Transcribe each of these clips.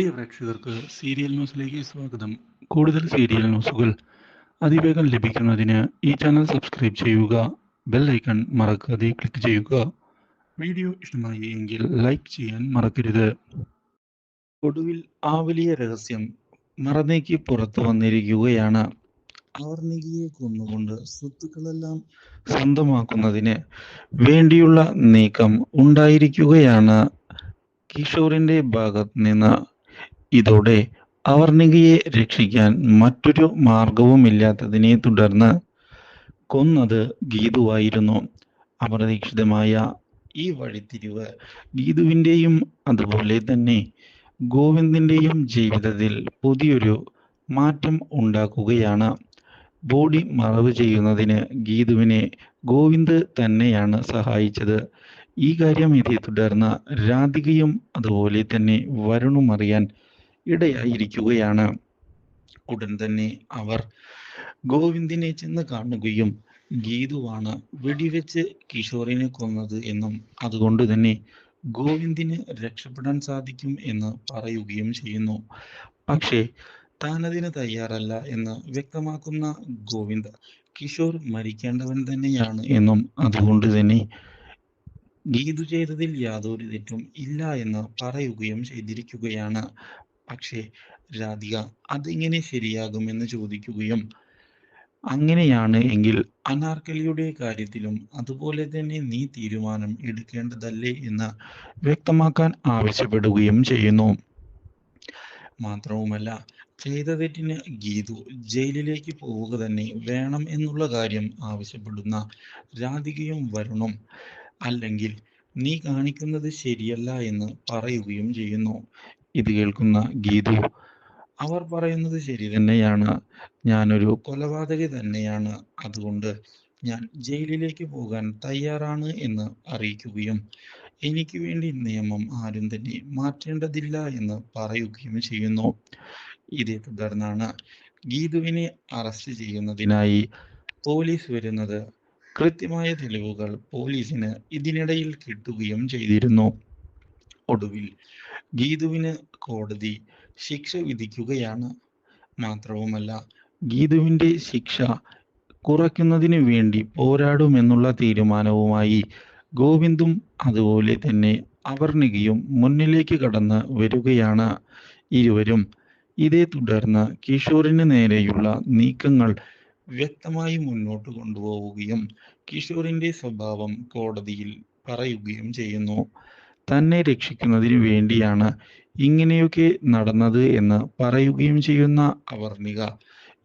പ്രിയ പ്രേക്ഷകർക്ക് സീരിയൽ ന്യൂസിലേക്ക് സ്വാഗതം. കൂടുതൽ സീരിയൽ ന്യൂസുകൾ അതിവേഗം ലഭിക്കുന്നതിന് ഈ ചാനൽ സബ്സ്ക്രൈബ് ചെയ്യുക ബെൽ ഐക്കൺ മറക്കാതെ ക്ലിക്ക് ചെയ്യുക. വീഡിയോ ഇഷ്ടമായി എങ്കിൽ ലൈക്ക് ചെയ്യാൻ മറക്കരുത്. ഒടുവിൽ ആ വലിയ രഹസ്യം മറന്നേക്ക് പുറത്തു വന്നിരിക്കുകയാണ്. അവർണികയെ കൊന്നുകൊണ്ട് സ്വത്തുക്കളെല്ലാം സ്വന്തമാക്കുന്നതിന് വേണ്ടിയുള്ള നീക്കം ഉണ്ടായിരിക്കുകയാണ്. കിഷോറിന്റെ ഭാഗത്ത് നിന്ന് ഇതോടെ അവർണികയെ രക്ഷിക്കാൻ മറ്റൊരു മാർഗവുമില്ലാത്തതിനെ തുടർന്ന് കൊന്നത് ഗീതുവായിരുന്നു. അപ്രതീക്ഷിതമായ ഈ വഴിത്തിരിവ് ഗീതുവിന്റെയും അതുപോലെ തന്നെ ഗോവിന്ദിന്റെയും ജീവിതത്തിൽ പുതിയൊരു മാറ്റം ഉണ്ടാക്കുകയാണ്. ബോഡി മറവ് ചെയ്യുന്നതിന് ഗീതുവിനെ ഗോവിന്ദ് തന്നെയാണ് സഹായിച്ചത്. ഈ കാര്യം ഇതേ തുടർന്ന് രാധികയും അതുപോലെ തന്നെ വരുണും അറിയാൻ ഇടയായിരിക്കുകയാണ്. ഉടൻ തന്നെ അവർ ഗോവിന്ദിനെ ചെന്ന് കാണുകയും ഗീതുവാണ് വെടിവെച്ച് കിഷോറിനെ കൊന്നത് എന്നും അതുകൊണ്ട് തന്നെ ഗോവിന്ദിന് രക്ഷപ്പെടാൻ സാധിക്കും എന്ന് പറയുകയും ചെയ്യുന്നു. പക്ഷേ താനതിന് തയ്യാറല്ല എന്ന് വ്യക്തമാക്കുന്ന ഗോവിന്ദ് കിഷോർ മരിക്കേണ്ടവൻ തന്നെയാണ് എന്നും അതുകൊണ്ട് തന്നെ ഗീതു ചെയ്തതിൽ യാതൊരു തെറ്റും ഇല്ല എന്ന് പറയുകയും ചെയ്തിരിക്കുകയാണ്. പക്ഷേ രാധിക അതെങ്ങനെ ശരിയാകുമെന്ന് ചോദിക്കുകയും അങ്ങനെയാണ് എങ്കിൽ അനാർക്കലിയുടെ കാര്യത്തിലും അതുപോലെ തന്നെ നീ തീരുമാനം എടുക്കേണ്ടതല്ലേ എന്ന് വ്യക്തമാക്കാൻ ആവശ്യപ്പെടുകയും ചെയ്യുന്നു. മാത്രവുമല്ല ചെയ്ത തെറ്റിന് ഗീതു ജയിലിലേക്ക് പോവുക തന്നെ വേണം എന്നുള്ള കാര്യം ആവശ്യപ്പെടുന്ന രാധികയും വരുണും അല്ലെങ്കിൽ നീ കാണിക്കുന്നത് ശരിയല്ല എന്ന് പറയുകയും ചെയ്യുന്നു. ഇത് കേൾക്കുന്ന ഗീതു അവർ പറയുന്നത് ശരി തന്നെയാണ്. ഞാനൊരു കൊലപാതകി തന്നെയാണ്. അതുകൊണ്ട് ഞാൻ ജയിലിലേക്ക് പോകാൻ തയ്യാറാണ് എന്ന് അറിയിക്കുകയും എനിക്ക് വേണ്ടി നിയമം ആരും തന്നെ മാറ്റേണ്ടതില്ല എന്ന് പറയുകയും ചെയ്യുന്നു. ഇതേ തുടർന്നാണ് ഗീതുവിനെ അറസ്റ്റ് ചെയ്യുന്നതിനായി പോലീസ് വരുന്നത്. കൃത്യമായ തെളിവുകൾ പോലീസിന് ഇതിനിടയിൽ കിട്ടുകയും ചെയ്തിരുന്നു. ഒടുവിൽ ഗീതുവിന് കോടതി ശിക്ഷ വിധിക്കുകയാണ്. മാത്രവുമല്ല ഗീതുവിന്റെ ശിക്ഷ കുറയ്ക്കുന്നതിന് വേണ്ടി പോരാടുമെന്നുള്ള തീരുമാനവുമായി ഗോവിന്ദും അതുപോലെ തന്നെ അവർണികയും മുന്നിലേക്ക് കടന്ന് വരികയാണ് ഇരുവരും. ഇതേ തുടർന്ന് കിഷോറിന് നേരെയുള്ള നീക്കങ്ങൾ വ്യക്തമായി മുന്നോട്ട് കൊണ്ടുപോവുകയും കിഷോറിന്റെ സ്വഭാവം കോടതിയിൽ പറയുകയും ചെയ്യുന്നു. തന്നെ രക്ഷിക്കുന്നതിന് വേണ്ടിയാണ് ഇങ്ങനെയൊക്കെ നടന്നത് എന്ന് പറയുകയും ചെയ്യുന്ന അവർണിക.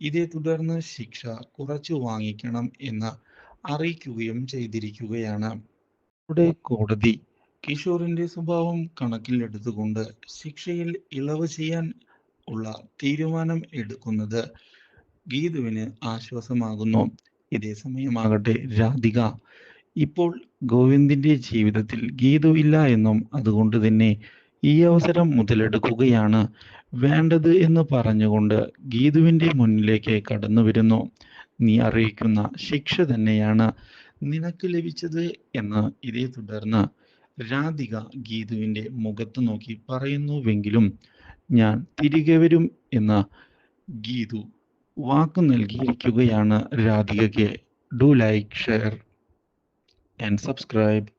ഇതേ തുടർന്ന് ശിക്ഷ കുറച്ചു വാങ്ങിക്കണം എന്ന് അറിയിക്കുകയും ചെയ്തിരിക്കുകയാണ്. ഇവിടെ കോടതി കിഷോറിന്റെ സ്വഭാവം കണക്കിലെടുത്തുകൊണ്ട് ശിക്ഷയിൽ ഇളവ് ചെയ്യാൻ ഉള്ള തീരുമാനം എടുക്കുന്നത് ഗീതുവിന് ആശ്വാസമാകുന്നു. ഇതേ സമയമാകട്ടെ രാധിക. ഇപ്പോൾ ഗോവിന്ദിന്റെ ജീവിതത്തിൽ ഗീതു ഇല്ല എന്നും അതുകൊണ്ട് തന്നെ ഈ അവസരം മുതലെടുക്കുകയാണ്. വേണ്ടത് എന്ന് പറഞ്ഞുകൊണ്ട് ഗീതുവിന്റെ മുന്നിലേക്ക് കടന്നു വരുന്നു. നീ അറിയിക്കുന്ന ശിക്ഷ തന്നെയാണ് നിനക്ക് ലഭിച്ചത് എന്ന് ഇതേ തുടർന്ന് രാധിക ഗീതുവിന്റെ മുഖത്ത് നോക്കി പറയുന്നുവെങ്കിലും ഞാൻ തിരികെ വരും എന്ന് ഗീതു വാക്ക് നൽകിയിരിക്കുകയാണ് രാധികയ്ക്ക്. Do like share and subscribe